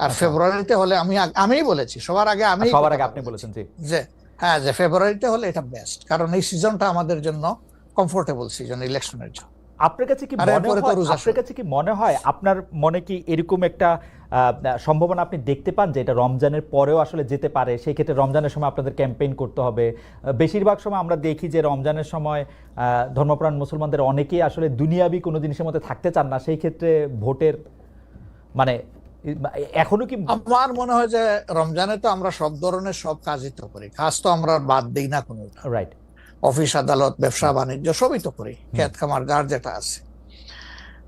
আর আচ্ছা। ফেব্রুয়ারিতে হলে আমি আমিই বলেছি সবার আগে আমি সবার আগে আপনি বলেছেন জি। যে হ্যাঁ যে ফেব্রুয়ারিতে হলে এটা বেস্ট কারণ এই সিজনটা আমাদের জন্য কমফোর্টেবল সিজন ইলেকশনের জন্য আপনার কাছে কি মনে হয় আপনার কাছে কি মনে হয় আপনার মনে কি এরকম একটা সম্ভাবনা আপনি দেখতে পান যে এটা রমজানের পরেও আসলে যেতে পারে? সেই ক্ষেত্রে রমজানের সময় আপনাদের ক্যাম্পেইন করতে হবে। বেশিরভাগ সময় আমরা দেখি যে রমজানের সময় আহ, ধর্মপ্রাণ মুসলমানদের অনেকেই আসলে দুনিয়াবি কোনো জিনিসের মধ্যে থাকতে চান না। সেই ক্ষেত্রে ভোটের মানে এখনও কি আমার মনে হয় যে রমজানে তো আমরা সব ধরনের সব কাজই তো করি। কাজ তো আমরা বাদ দিই না কোনো। রাইট অফিস আদালত ব্যবসা বাণিজ্য সবই তো করি। খেত খামার যার যেটা আছে।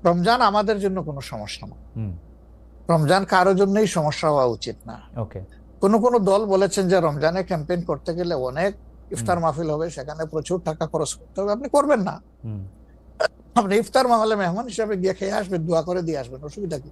রমজান আমাদের জন্য কোনো সমস্যা না। রমজান কারোর জন্যই সমস্যা হওয়া উচিত না। ওকে কোন কোন দল বলেছেন যে রমজানে ক্যাম্পেইন করতে গেলে অনেক ইফতার মাহফিল হবে সেখানে প্রচুর টাকা খরচ করতে হবে। আপনি করবেন না। আপনি ইফতার মাহলে মেহমান হিসাবে গিয়ে খেয়ে আসবেন দোয়া করে দিয়ে আসবেন অসুবিধা কি?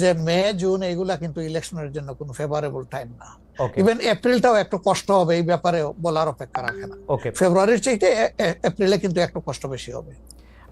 যে মে জুন এইগুলা কিন্তু ইলেকশনের জন্য কোনো ফেভারেবল টাইম না। ইভেন এপ্রিলটাও একটু কষ্ট হবে এই ব্যাপারে বলার অপেক্ষা রাখে না। ফেব্রুয়ারির চাইতে এপ্রিলে কিন্তু একটু কষ্ট বেশি হবে।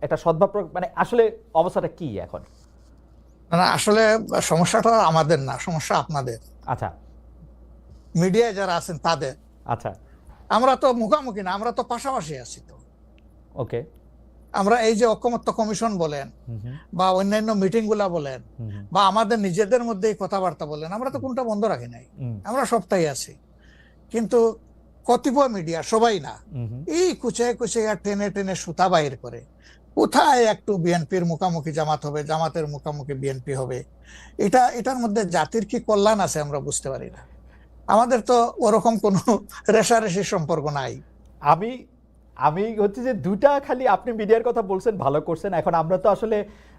একটা সদ্ভাব মানে আসলে অবস্থাটা কি এখন? না আসলে সমস্যাটা আমাদের না সমস্যা আপনাদের। আচ্ছা। মিডিয়ায় যারা আছেন তাদের। আচ্ছা। আমরা তো মুখামুখি না আমরা তো পাশাপাশি আছি তো। ওকে। আমরা এই যে ঐক্যমত্য কমিশন বলেন বা অন্যান্য মিটিংগুলা বলেন বা আমাদের নিজেদের মধ্যেই কথাবার্তা বলেন আমরা তো কোনটা বন্ধ রাখি নাই। আমরা সবটাই আছি। কিন্তু কতিপয় মিডিয়া সবাই না। এই কুচায় কুচাইয়া টেনে টেনে সুতা বাইর করে। কোথায় একটু বিএনপির মুখামুখি জামাত হবে জামাতের মুখামুখি বিএনপি হবে? এটা এটার মধ্যে জাতির কি কল্যাণ আছে আমরা বুঝতে পারি না। আমাদের তো ওরকম কোনো রেশারেশির সম্পর্ক নাই। আমি আমি হচ্ছে যে দুটা খালি আপনি মিডিয়ার কথা বলছেন ভালো করছেন। এখন আমরা তো আসলে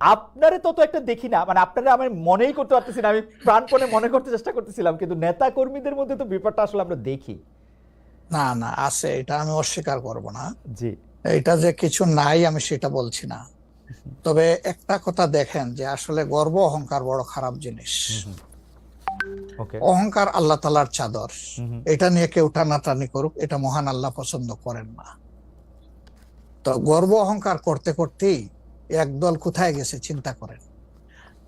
আপনারে তত একটা দেখি না মানে আপনারা আমি মনেই করতে পারতেছি না আমি প্রাণপণে মনে করতে চেষ্টা করতেছিলাম কিন্তু নেতা কর্মীদের মধ্যে তো ব্যাপারটা আসলে আমরা দেখি। না না আছে এটা আমি অস্বীকার করব না। জি। এটা যে কিছু নাই আমি সেটা বলছি না। তবে একটা কথা দেখেন যে আসলে গর্ব অহংকার বড় খারাপ জিনিস। অহংকার আল্লাহ তালার চাদর। এটা নিয়ে কেউ টানাটানি করুক এটা মহান আল্লাহ পছন্দ করেন না। তো গর্ব অহংকার করতে করতেই একদল কোথায় গেছে চিন্তা করেন।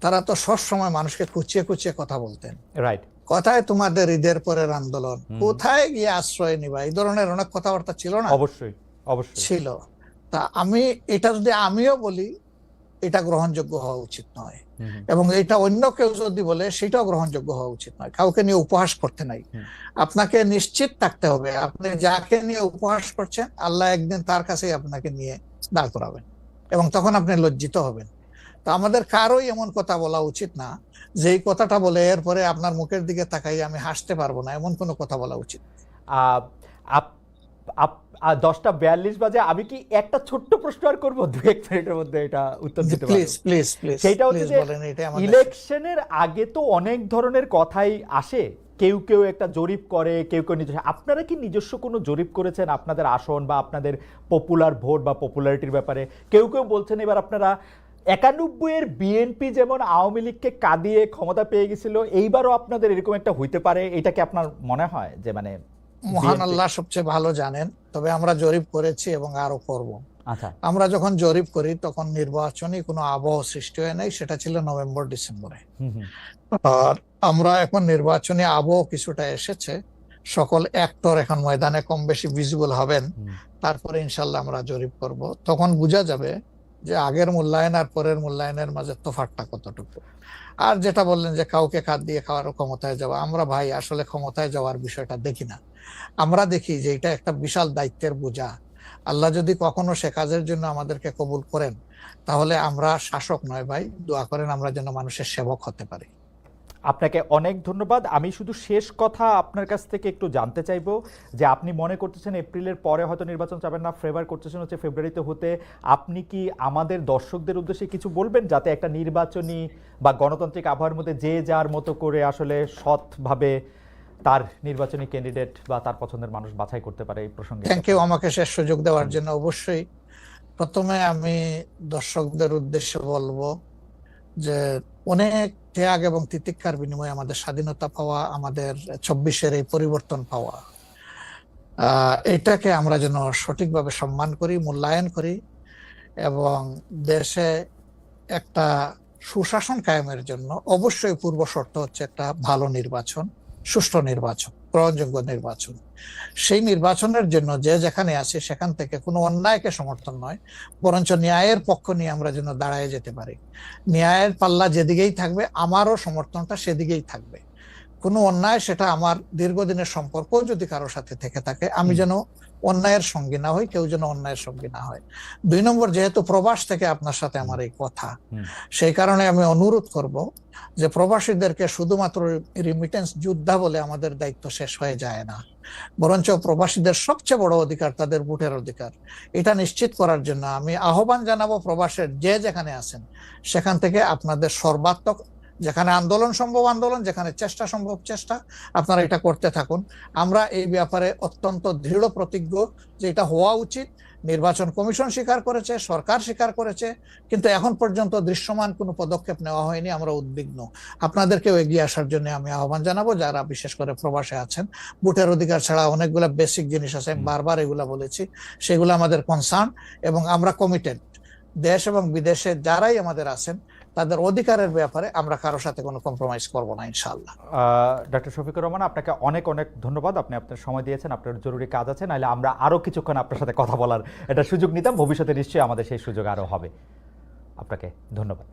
তারা তো সবসময় মানুষকে কুচিয়ে কুচিয়ে কথা বলতেন। রাইট কোথায় তোমাদের ঈদের পরের আন্দোলন কোথায় গিয়ে আশ্রয় নিবা? এই ধরনের অনেক কথাবার্তা ছিল না? অবশ্যই অবশ্যই। ছিল। তা আমি এটা যদি আমিও বলি এটা গ্রহণযোগ্য হওয়া উচিত নয়। এবং এটা অন্য কেউ যদি বলে সেটাও গ্রহণযোগ্য হওয়া উচিত নয়। কাউকে নিয়ে উপহাস করতে নাই। আপনাকে নিশ্চিত থাকতে হবে। আপনি যাকে নিয়ে উপহাস করছেন আল্লাহ একদিন তার কাছেই আপনাকে নিয়ে দাঁড় করাবেন। এবং তখন আপনি লজ্জিত হবেন। তো আমাদের কারোই এমন কথা বলা উচিত না যে এই কথাটা বলে এরপরে আপনার মুখের দিকে তাকাই আমি হাসতে পারব না এমন কোনো কথা বলা উচিত দশটা বিয়াল্লিশ বাজে আমি কি একটা ছোট্ট প্রশ্ন আর করব? দু এক মিনিটের মধ্যে এটা উত্তর দিতে প্লিজ প্লিজ প্লিজ সেইটা হচ্ছে ইলেকশনের আগে তো অনেক ধরনের কথাই আসে। কেউ কেউ একটা জরিপ করে, কেউ কেউ নিজস্ব। আপনারা কি নিজস্ব কোনো জরিপ করেছেন আপনাদের আসন বা আপনাদের পপুলার ভোট বা পপুলারিটির ব্যাপারে? কেউ কেউ বলছেন এবার আপনারা একানব্বই এর বিএনপি যেমন আওয়ামী লীগকে কাঁদিয়ে ক্ষমতা পেয়ে গেছিল, এইবারও আপনাদের এরকম একটা হইতে পারে? এটা কি আপনার মনে হয় যে মানে মহান আল্লাহ সবচেয়ে ভালো জানেন, তবে আমরা জরিপ করেছি এবং আরও করব। আমরা যখন জরিপ করি তখন নির্বাচনী কোনো আবহ সৃষ্টি হয় নাই সেটা ছিল নভেম্বর ডিসেম্বরে। আর আমরা এখন নির্বাচনী আবহ কিছুটা এসেছে সকল অ্যাক্টর এখন ময়দানে কম বেশি ভিজিবল হবেন তারপরে ইনশাল্লাহ আমরা জরিপ করব। তখন বোঝা যাবে যে আগের মূল্যায়ন আর পরের মূল্যায়নের মাঝে তফাৎটা কতটুকু। আর যেটা বললেন যে কাউকে খাদ দিয়ে খাওয়ার ক্ষমতায় যাওয়া আমরা ভাই আসলে ক্ষমতায় যাওয়ার বিষয়টা দেখি না। আমরা দেখি যে এটা একটা বিশাল দায়িত্বের বোঝা আল্লাহ যদি কখনো সে কাজের জন্য আমাদেরকে কবুল করেন, তাহলে আমরা শাসক নয় ভাই, দোয়া করেন আমরা যেন মানুষের সেবক হতে পারি। আপনাকে অনেক ধন্যবাদ। আমি শুধু শেষ কথা আপনার কাছ থেকে একটু জানতে চাইব যে আপনি মনে করতেছেন এপ্রিলের পরে হয়তো নির্বাচন চাবেন না ফেভার করতেছেন হচ্ছে ফেব্রুয়ারিতে হতে। আপনি কি আমাদের দর্শকদের উদ্দেশ্যে কিছু বলবেন যাতে একটা নির্বাচনী বা গণতান্ত্রিক আবহাওয়ার মধ্যে যে যার মতো করে আসলে সৎভাবে তার নির্বাচনী ক্যান্ডিডেট বা তার পছন্দের মানুষ বাছাই করতে পারে এই প্রসঙ্গে। থ্যাংক ইউ আমাকে শেষ সুযোগ দেওয়ার জন্য। অবশ্যই প্রথমে আমি দর্শকদের উদ্দেশ্যে বলব যে অনেক ত্যাগ এবং তিতিক্ষার বিনিময়ে আমাদের স্বাধীনতা পাওয়া, আমাদের চব্বিশের এই পরিবর্তন পাওয়া এটাকে আমরা যেন সঠিকভাবে সম্মান করি, মূল্যায়ন করি এবং দেশে একটা সুশাসন কায়েমের জন্য অবশ্যই পূর্ব শর্ত হচ্ছে একটা ভালো নির্বাচন। সুষ্ঠু নির্বাচন, গ্রহণযোগ্য নির্বাচন। সেই নির্বাচনের জন্য যে যেখানে আছে সেখান থেকে কোনো অন্যায়কে সমর্থন নয়, বরঞ্চ ন্যায়ের পক্ষ নিয়ে আমরা যেন দাঁড়ায় যেতে পারি। ন্যায়ের পাল্লা যেদিকেই থাকবে, আমারও সমর্থনটা সেদিকেই থাকবে। কোনো অন্যায় সেটা আমার দীর্ঘদিনের সম্পর্ক যদি কারোর সাথে থেকে থাকে আমি যেন অন্যায়ের সঙ্গী না হই কেউ যেন অন্যায়ের সঙ্গী না হয়। দুই নম্বর যেহেতু প্রবাস থেকে আপনার সাথে আমার এই কথা সেই কারণে আমি অনুরোধ করব যে প্রবাসীদেরকে শুধুমাত্র রিমিটেন্স যোদ্ধা বলে আমাদের দায়িত্ব শেষ হয়ে যায় না। বরঞ্চ প্রবাসীদের সবচেয়ে বড় অধিকার তাদের ভোটের অধিকার। এটা নিশ্চিত করার জন্য আমি আহ্বান জানাব প্রবাসের যে যেখানে আছেন সেখান থেকে আপনাদের সর্বাত্মক যেখানে আন্দোলন সম্ভব, আন্দোলন, যেখানে চেষ্টা সম্ভব, চেষ্টা, আপনারা এটা করতে থাকুন। আমরা এই ব্যাপারে অত্যন্ত দৃঢ় প্রতিজ্ঞ যে এটা হওয়া উচিত। নির্বাচন কমিশন স্বীকার করেছে, সরকার স্বীকার করেছে, কিন্তু এখন পর্যন্ত দৃশ্যমান কোনো পদক্ষেপ নেওয়া হয়নি, আমরা উদ্বিগ্ন। আপনাদেরকেও এগিয়ে আসার জন্য আমি আহ্বান জানাব, যারা বিশেষ করে প্রবাসে আছেন। ভোটের অধিকার ছাড়া অনেকগুলো বেসিক জিনিস আছে, আমি বারবার এগুলা বলেছি। সেগুলো আমাদের কনসার্ন এবং আমরা কমিটেড দেশ এবং বিদেশে যারাই আমাদের আছেন তাদের অধিকারের ব্যাপারে আমরা কারোর সাথে কোনো কম্প্রোমাইজ করব না, ইনশাআল্লাহ। ডক্টর শফিকুর রহমান, আপনাকে অনেক অনেক ধন্যবাদ। আপনি আপনার সময় দিয়েছেন, আপনার জরুরি কাজ আছে, নাহলে আমরা আরও কিছুক্ষণ আপনার সাথে কথা বলার একটা সুযোগ নিতাম। ভবিষ্যতে নিশ্চয়ই আমাদের সেই সুযোগ আরও হবে। আপনাকে ধন্যবাদ।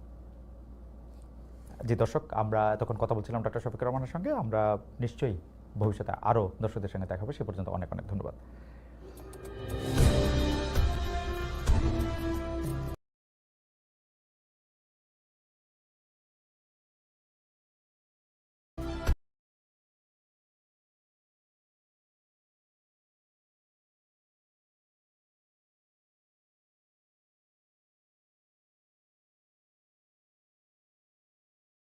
জি, দর্শক, আমরা তখন কথা বলছিলাম ডক্টর শফিকুর রহমানের সঙ্গে। আমরা নিশ্চয়ই ভবিষ্যতে আরও দর্শকদের সঙ্গে দেখা হবে। সে পর্যন্ত অনেক অনেক ধন্যবাদ।